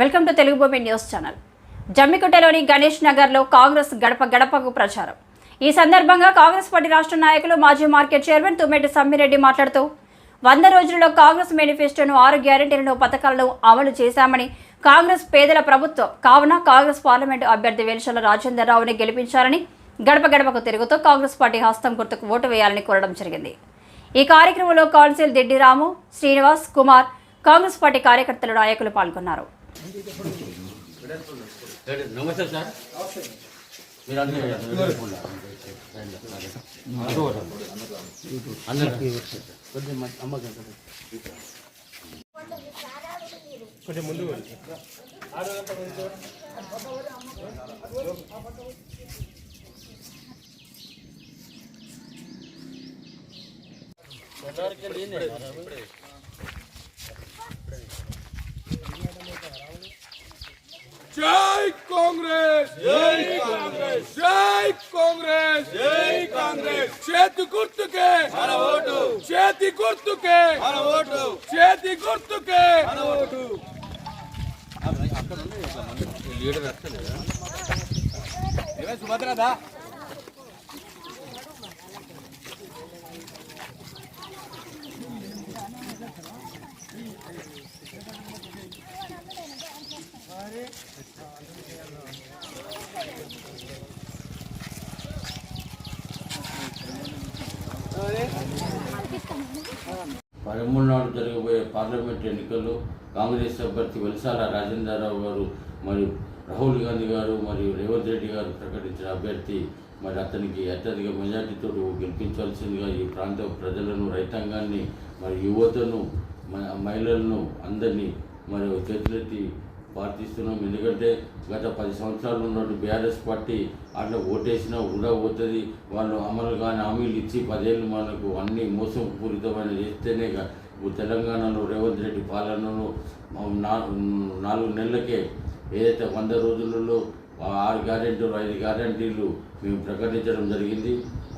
Welcome to Telugu భూమి news channel. జమ్మికుంటలోని Ganesh నగర్లో కాంగ్రెస్ గడప గడపకు ప్రచారం. ఈ సందర్భంగా కాంగ్రెస్ పార్టీ రాష్ట్ర నాయకులు మాజీ మార్కెట్ చైర్మన్ తుమ్మెటి సమ్మిరెడ్డి మాట్లాడుతూ వంద రోజుల్లో కాంగ్రెస్ మేనిఫెస్టోను ఆరు గ్యారెంటీలను పథకాలను అమలు చేశామని కాంగ్రెస్ పేదల ప్రభుత్వం కావున కాంగ్రెస్ పార్లమెంటు అభ్యర్థి వెలిశాల రాజేందర్ రావుని గెలిపించాలని గడప గడపకు తిరుగుతూ కాంగ్రెస్ పార్టీ హస్తం గుర్తుకు ఓటు వేయాలని కోరడం జరిగింది. ఈ కార్యక్రమంలో కౌన్సిల్ దిడ్డి రాము శ్రీనివాస్ కుమార్ కాంగ్రెస్ పార్టీ కార్యకర్తలు నాయకులు పాల్గొన్నారు. నమస్తే సార్ మీరు అందరూ ఎదుర్కొండా. అందరూ కొద్దిగా మంచి అమ్మకి ఎంత? జై కాంగ్రెస్! జై కాంగ్రెస్! జై కాంగ్రెస్! జై కాంగ్రెస్! చేతి గుర్తుకే! మన ఓటు! చేతి గుర్తుకే! మన ఓటు! చేతి గుర్తుకే! మన ఓటు! లీడర్ వస్తలేదా సుభద్రదా పదమూడు నాడు జరగబోయే పార్లమెంట్ ఎన్నికల్లో కాంగ్రెస్ అభ్యర్థి వెలసాల రాజేంద్రరావు గారు మరియు రాహుల్ గాంధీ గారు మరియు రేవంత్ రెడ్డి గారు ప్రకటించిన అభ్యర్థి మరి అతనికి అత్యధిక మెజార్టీతో గెలిపించాల్సిందిగా ఈ ప్రాంత ప్రజలను రైతాంగాన్ని మరి యువతను మ- మహిళలను అందరినీ మరి చేతులెత్తి ప్రార్థిస్తున్నాం. ఎందుకంటే గత పది సంవత్సరాలు ఉన్నట్టు బీఆర్ఎస్ పార్టీ అట్లా ఓటేసినా కూడా పోతుంది వాళ్ళు అమలు కాని హామీలు ఇచ్చి పదేళ్ళు మనకు అన్ని మోసపూరితమైన చేస్తేనే ఇప్పుడు తెలంగాణలో రేవంత్ రెడ్డి పాలనలో నాలుగు నెలలకే ఏదైతే వంద రోజులలో ఆరు గ్యారెంటీలు ఐదు గ్యారెంటీలు మేము ప్రకటించడం జరిగింది.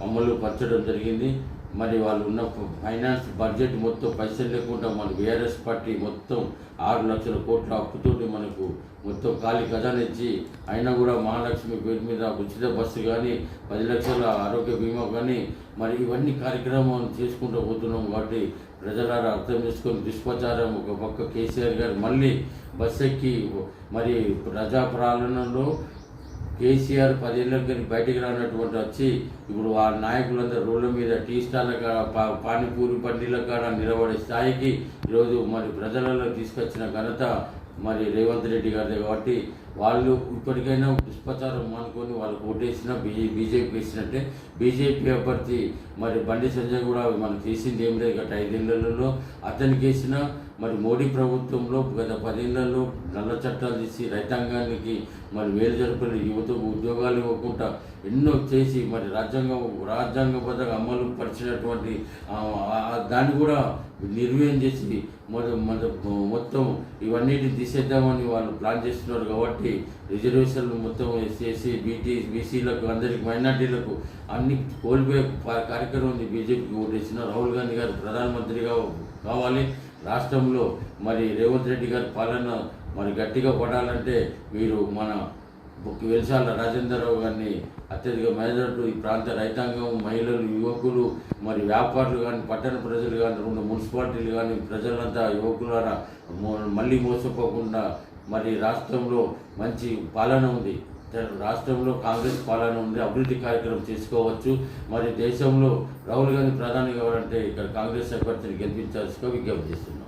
అమలు పరచడం జరిగింది. మరి వాళ్ళు ఉన్న ఫైనాన్స్ బడ్జెట్ మొత్తం పైసలు లేకుండా మన బీఆర్ఎస్ పార్టీ మొత్తం ఆరు లక్షల కోట్ల అప్పుతోటి మనకు మొత్తం ఖాళీ ఖజానా ఇచ్చి అయినా కూడా మహాలక్ష్మి పేరు మీద ఉచిత బస్సు కానీ పది లక్షల ఆరోగ్య బీమా కానీ మరి ఇవన్నీ కార్యక్రమాలు చేసుకుంటూ పోతున్నాం కాబట్టి ప్రజలారా అర్థం చేసుకొని దుష్ప్రచారం ఒక పక్క కేసీఆర్ గారు మళ్ళీ బస్సు ఎక్కి మరి ప్రజాపాలనలో కేసీఆర్ పదేళ్ళకి బయటికి రానటువంటి వచ్చి ఇప్పుడు ఆ నాయకులందరూ రోడ్ల మీద టీ స్టాల్ కాడ పానీపూరి బండిల కాడ నిలబడే స్థాయికి ఈరోజు మరి ప్రజలలో తీసుకొచ్చిన ఘనత మరి రేవంత్ రెడ్డి గారిది కాబట్టి వాళ్ళు ఇప్పటికైనా దుష్ప్రచారం మానుకొని వాళ్ళకు ఓటేసిన బీజే బీజేపీ వేసినట్టే. బీజేపీ అభ్యర్థి మరి బండి సంజయ్ కూడా మనకు చేసింది ఏం లేదు గత ఐదేళ్ళలో అతనికి వేసిన మరి మోడీ ప్రభుత్వంలో గత పదేళ్ళలో నల్ల చట్టాలు తీసి రైతాంగానికి మరి వేలు జరుపుని యువతకు ఉద్యోగాలు ఇవ్వకుండా ఎన్నో చేసి మరి రాజ్యాంగం రాజ్యాంగబద్ధంగా అమలు పరిచినటువంటి దాన్ని కూడా నిర్వీర్యం చేసి మొద మొత్తం ఇవన్నిటిని తీసేద్దామని వాళ్ళు ప్లాన్ చేస్తున్నారు కాబట్టి రిజర్వేషన్లు మొత్తం చేసి బీటీ బీసీలకు అందరికి మైనార్టీలకు అన్ని కోల్పోయే కార్యక్రమం ఉంది. బీజేపీకి ఓటేసిన రాహుల్ గాంధీ గారు ప్రధానమంత్రిగా కావాలి. రాష్ట్రంలో మరి రేవంత్ రెడ్డి గారి పాలన మరి గట్టిగా పడాలంటే మీరు మన వెలిసాల రాజేంద్రరావు గారిని అత్యధిక మెజార్టీ ఈ ప్రాంత రైతాంగం మహిళలు యువకులు మరి వ్యాపారులు కానీ పట్టణ ప్రజలు కానీ రెండు మున్సిపాలిటీలు కానీ ప్రజలంతా యువకులారా మో- మళ్ళీ మోసపోకుండా మరి రాష్ట్రంలో మంచి పాలన ఉంది. రాష్ట్రంలో కాంగ్రెస్ పాలన ఉంది అభివృద్ధి కార్యక్రమం చేసుకోవచ్చు. మరి దేశంలో రాహుల్ గాంధీ ప్రధాని కావాలంటే ఇక్కడ కాంగ్రెస్ అభ్యర్థిని గెలిపించాల్సిగా విజ్ఞప్తి చేస్తున్నాం.